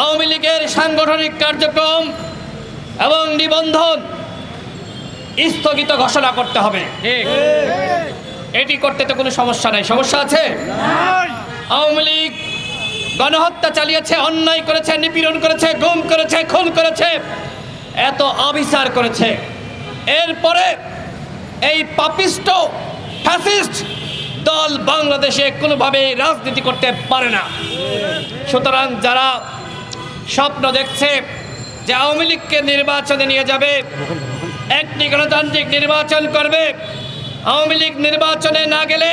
আওয়ামী লীগের সাংগঠনিক কার্যক্রম এবং নিবন্ধন স্থগিত ঘোষণা করতে হবে। এটি করতে তো কোনো সমস্যা নাই। সমস্যা আছে? আওয়ামী লীগ গণহত্যা চালিয়েছে অন্যায় করেছে নিপীড়ন করেছে গুম করেছে খুন করেছে এত অবিচার করেছে। এরপরে এই পাপিষ্ট ফ্যাসিস্ট দল বাংলাদেশে কোনোভাবে রাজনীতি করতে পারে না। সুতরাং যারা স্বপ্ন দেখছে যে আওয়ামী লীগকে নির্বাচনে নিয়ে যাবে। একটি গণতান্ত্রিক নির্বাচন করবে। আওয়ামী লীগ নির্বাচনে না গেলে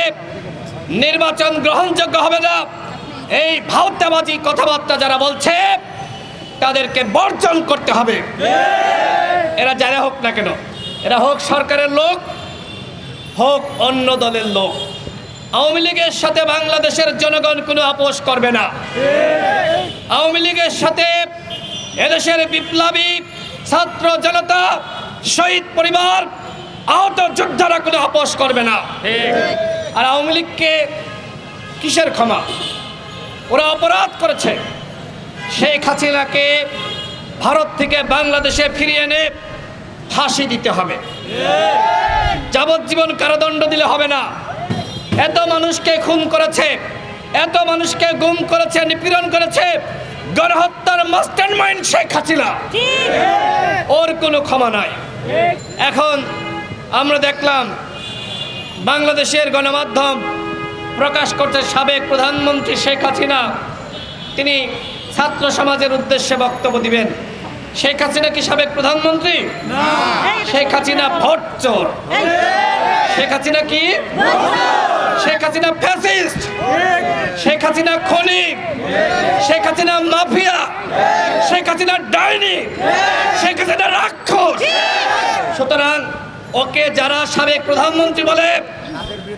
নির্বাচন গ্রহণযোগ্য হবে না। এই ভাওতাবাজি কথাবার্তা যারা বলছে, তাদেরকে বর্জন করতে হবে। এরা যারা হোক না কেন, এরা হোক সরকারের লোক, হোক অন্য দলের লোক। আওয়ামী লীগের সাথে বাংলাদেশের জনগণ কোনো আপোষ করবে না। আওয়ামী লীগের সাথে এদেশের বিপ্লবী ছাত্র জনতা, শহীদ পরিবার, আহত যোদ্ধারা কোনো আপোষ করবে না। আর আওয়ামী লীগকে কিসের ক্ষমা? ওরা অপরাধ করেছে। শেখ হাসিনাকে ভারত থেকে বাংলাদেশে ফিরিয়ে এনে ফাঁসি দিতে হবে। যাবজ্জীবন কারাদণ্ড দিলে হবে না। এত মানুষকে খুন করেছে এত মানুষকে গুম করেছে নিপীড়ন করেছে গণহত্যার মাস্টার মাইন্ড শেখ হাসিনা। ওর কোনো ক্ষমা নাই। এখন আমরা দেখলাম বাংলাদেশের গণমাধ্যম প্রকাশ করছে সাবেক প্রধানমন্ত্রী শেখ হাসিনা। তিনি ছাত্র সমাজের উদ্দেশ্যে বক্তব্য দিবেন। শেখ হাসিনা কি সাবেক প্রধানমন্ত্রী? শেখ হাসিনা ভোট চোর। শেখ হাসিনা কি? শেখ হাসিনা ফ্যাসিস্ট শেখ হাসিনা খনি, শেখ হাসিনা মাফিয়া, শেখ হাসিনা ডাইনি, শেখ হাসিনা রাক্ষস। সুতরাং ওকে যারা সাবেক প্রধানমন্ত্রী বলে,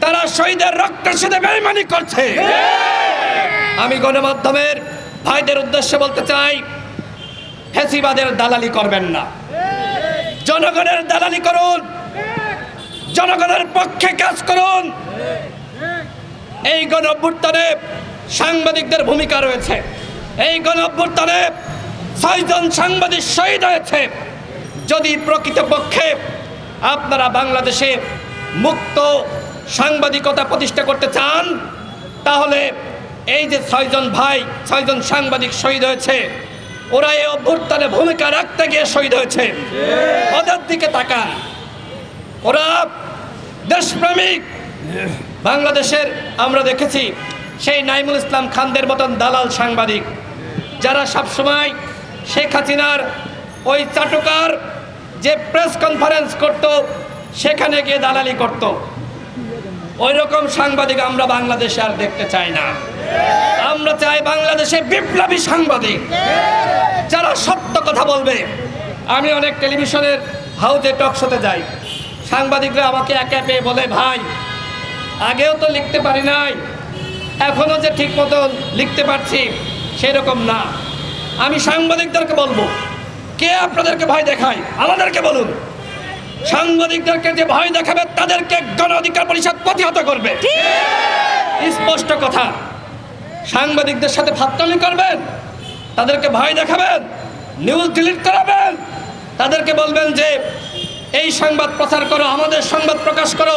তারা শহীদের রক্তের সাথে বেইমানি করছে। আমি গণমাধ্যমের ভাইদের উদ্দেশ্যে বলতে চাই, ফেসিবাদের দালালি করবেন না। জনগণের দালালি করুন, জনগণের পক্ষে কাজ করুন এই গণ অভ্যুত্থানে সাংবাদিকদের ভূমিকা রয়েছে। এই গণ অভ্যুত্থানে ছয়জন সাংবাদিক শহীদ হয়েছে। যদি প্রকৃতপক্ষে আপনারা বাংলাদেশে মুক্ত সাংবাদিকতা প্রতিষ্ঠা করতে চান, তাহলে এই যে ছয়জন ভাই, ছয়জন সাংবাদিক শহীদ হয়েছে, ওরা এই অভ্যুত্থানে ভূমিকা রাখতে গিয়ে শহীদ হয়েছে। ওদের দিকে তাকান। ওরা দেশপ্রেমিক। বাংলাদেশের আমরা দেখেছি সেই নাইমুল ইসলাম খানদের মতন দালাল সাংবাদিক, যারা সবসময় শেখ হাসিনার ওই চাটুকার যে প্রেস কনফারেন্স করত, সেখানে গিয়ে দালালি করত। ওই রকম সাংবাদিক আমরা বাংলাদেশে আর দেখতে চাই না। আমরা চাই বাংলাদেশে বিপ্লবী সাংবাদিক, যারা সত্য কথা বলবে। আমি অনেক টেলিভিশনের হাউজে টক শোতে যাই। সাংবাদিকরা আমাকে একে পেয়ে বলে, ভাই আগেও তো লিখতে পারি নাই। এখনও যে ঠিক মতো লিখতে পারছি, সেরকম না। আমি সাংবাদিকদেরকে বলব, কে আপনাদেরকে ভয় দেখায়, আমাদেরকে বলুন। সাংবাদিকদেরকে যে ভয় দেখাবে, তাদেরকে গণ অধিকার পরিষদ প্রতিহত করবে। স্পষ্ট কথা, সাংবাদিকদের সাথে ফাত্তামি করবেন, তাদেরকে ভয় দেখাবেন নিউজ ডিলিট করাবেন, তাদেরকে বলবেন যে, এই সংবাদ প্রচার করো, আমাদের সংবাদ প্রকাশ করো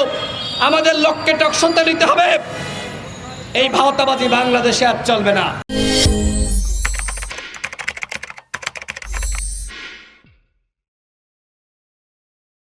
আমাদের লক্ষ্যে সন্তান নিতে হবে। এই ভাওতাবাদী বাংলাদেশে আর চলবে না।